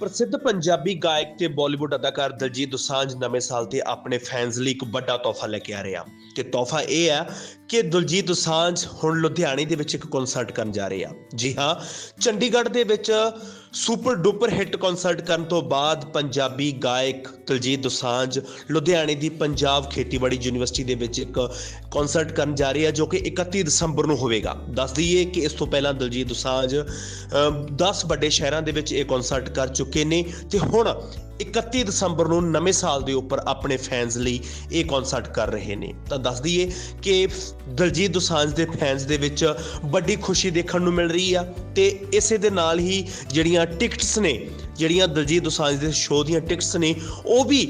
ਪ੍ਰਸਿੱਧ ਪੰਜਾਬੀ ਗਾਇਕ ਤੇ ਬਾਲੀਵੁੱਡ ਅਦਾਕਾਰ ਦਲਜੀਤ ਦੋਸਾਂਝ ਨਵੇਂ ਸਾਲ ਤੇ ਆਪਣੇ ਫੈਨਸ ਲਈ ਇੱਕ ਵੱਡਾ ਤੋਹਫਾ ਲੈ ਕੇ ਆ ਰਿਹਾ ਤੇ ਤੋਹਫਾ ਇਹ ਹੈ ਕਿ ਦਲਜੀਤ ਦੋਸਾਂਝ ਹੁਣ ਲੁਧਿਆਣੇ ਦੇ ਵਿੱਚ ਇੱਕ ਕਨਸਰਟ ਕਰਨ ਜਾ ਰਹੇ ਆ। ਜੀ ਹਾਂ, ਚੰਡੀਗੜ੍ਹ ਦੇ ਵਿੱਚ ਸੁਪਰ ਡੁਪਰ ਹਿੱਟ ਕਨਸਰਟ ਕਰਨ ਤੋਂ ਬਾਅਦ ਪੰਜਾਬੀ ਗਾਇਕ ਦਲਜੀਤ ਦੋਸਾਂਝ ਲੁਧਿਆਣੇ ਦੀ ਪੰਜਾਬ ਖੇਤੀਬਾੜੀ ਯੂਨੀਵਰਸਿਟੀ ਦੇ ਵਿੱਚ ਇੱਕ ਕਨਸਰਟ ਕਰਨ ਜਾ ਰਹੀ ਹੈ ਜੋ ਕਿ 31 ਦਸੰਬਰ ਨੂੰ ਹੋਵੇਗਾ। ਦੱਸ ਦਈਏ ਕਿ ਇਸ ਤੋਂ ਪਹਿਲਾਂ ਦਲਜੀਤ ਦੋਸਾਂਝ 10 ਵੱਡੇ ਸ਼ਹਿਰਾਂ ਦੇ ਵਿੱਚ ਇਹ ਕਨਸਰਟ ਕਰ ਚੁੱਕੇ ਨੇ ਤੇ ਹੁਣ 31 ਦਸੰਬਰ ਨੂੰ ਨਵੇਂ ਸਾਲ ਦੇ ਉੱਪਰ ਆਪਣੇ ਫੈਨਸ ਲਈ ਇਹ ਕਨਸਰਟ ਕਰ ਰਹੇ ਨੇ। ਤਾਂ ਦੱਸ ਦਈਏ ਕਿ ਦਲਜੀਤ ਦੋਸਾਂਝ ਦੇ ਫੈਨਸ ਦੇ ਵਿੱਚ ਵੱਡੀ ਖੁਸ਼ੀ ਦੇਖਣ ਨੂੰ ਮਿਲ ਰਹੀ ਆ ਤੇ ਇਸੇ ਦੇ ਨਾਲ ਹੀ ਜਿਹੜੀਆਂ ਟਿਕਟਸ ਨੇ ਜਿਹੜੀਆਂ ਦਲਜੀਤ ਦੋਸਾਂਝ ਦੇ ਸ਼ੋਅ ਦੀਆਂ ਟਿਕਟਸ ਨੇ, ਉਹ ਵੀ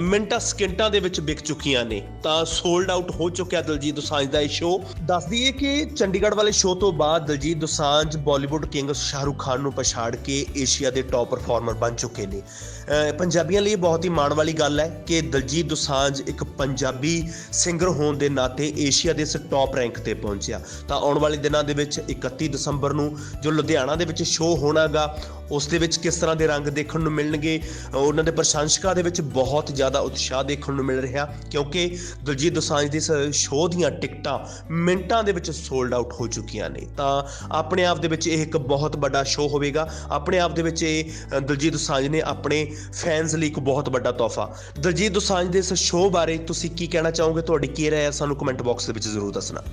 ਮਿੰਟਾਂ, ਸਕਿੰਟਾਂ ਦੇ ਵਿੱਚ ਵਿਕ ਚੁੱਕੀਆਂ ਨੇ। ਤਾਂ ਸੋਲਡ ਆਊਟ ਹੋ ਚੁੱਕਿਆ ਦਲਜੀਤ ਦੋਸਾਂਝ ਦਾ ਇਹ ਸ਼ੋਅ ਦੱਸ ਦਈਏ ਕਿ ਚੰਡੀਗੜ੍ਹ ਵਾਲੇ ਸ਼ੋਅ ਤੋਂ ਬਾਅਦ ਦਲਜੀਤ ਦੋਸਾਂਝ ਬਾਲੀਵੁੱਡ ਕਿੰਗ ਸ਼ਾਹਰੁਖ ਖਾਨ ਨੂੰ ਪਛਾੜ ਕੇ ਏਸ਼ੀਆ ਦੇ ਟੌਪ ਪਰਫਾਰਮਰ ਬਣ ਚੁੱਕੇ ਨੇ। ਪੰਜਾਬੀਆਂ ਲਈ ਇਹ ਬਹੁਤ ਹੀ ਮਾਣ ਵਾਲੀ ਗੱਲ ਹੈ ਕਿ ਦਲਜੀਤ ਦੋਸਾਂਝ ਇੱਕ ਪੰਜਾਬੀ ਸਿੰਗਰ ਹੋਣ ਦੇ ਨਾਤੇ ਏਸ਼ੀਆ ਦੇ ਇਸ ਟੌਪ ਰੈਂਕ ਤੇ ਪਹੁੰਚਿਆ। ਤਾਂ ਆਉਣ ਵਾਲੇ ਦਿਨਾਂ ਦੇ ਵਿੱਚ 31 ਦਸੰਬਰ ਨੂੰ ਜੋ ਲੁਧਿਆਣਾ ਦੇ ਵਿੱਚ ਸ਼ੋਅ ਹੋਣਾਗਾ ਉਸ ਦੇ ਵਿੱਚ ਕਿਸ ਤਰ੍ਹਾਂ ਦੇ ਰੰਗ ਦੇਖਣ ਨੂੰ ਮਿਲਣਗੇ? ਉਹਨਾਂ ਦੇ ਪ੍ਰਸ਼ੰਸਕਾਂ ਦੇ ਵਿੱਚ ਬਹੁਤ ਜ਼ਿਆਦਾ ਉਤਸ਼ਾਹ ਦੇਖਣ ਨੂੰ ਮਿਲ ਰਿਹਾ, ਕਿਉਂਕਿ ਦਲਜੀਤ ਦੋਸਾਂਝ ਦੇ ਇਸ ਸ਼ੋਅ ਦੀਆਂ ਟਿਕਟਾਂ ਮਿੰਟਾਂ ਦੇ ਵਿੱਚ ਸੋਲਡ ਆਊਟ ਹੋ ਚੁੱਕੀਆਂ ਨੇ। ਤਾਂ ਆਪਣੇ ਆਪ ਦੇ ਵਿੱਚ ਇਹ ਇੱਕ ਬਹੁਤ ਵੱਡਾ ਸ਼ੋਅ ਹੋਵੇਗਾ। ਆਪਣੇ ਆਪ ਦੇ ਵਿੱਚ ਇਹ ਦਲਜੀਤ ਦੋਸਾਂਝ ਨੇ ਆਪਣੇ ਫੈਨਸ ਲਈ ਇੱਕ ਬਹੁਤ ਵੱਡਾ ਤੋਹਫਾ। ਦਲਜੀਤ ਦੋਸਾਂਝ ਦੇ ਇਸ ਸ਼ੋਅ ਬਾਰੇ ਤੁਸੀਂ ਕੀ ਕਹਿਣਾ ਚਾਹੋਗੇ? ਤੁਹਾਡੀ ਕੀ ਰਾਏ ਹੈ? ਸਾਨੂੰ ਕਮੈਂਟ ਬਾਕਸ ਦੇ ਵਿੱਚ ਜ਼ਰੂਰ ਦੱਸਣਾ।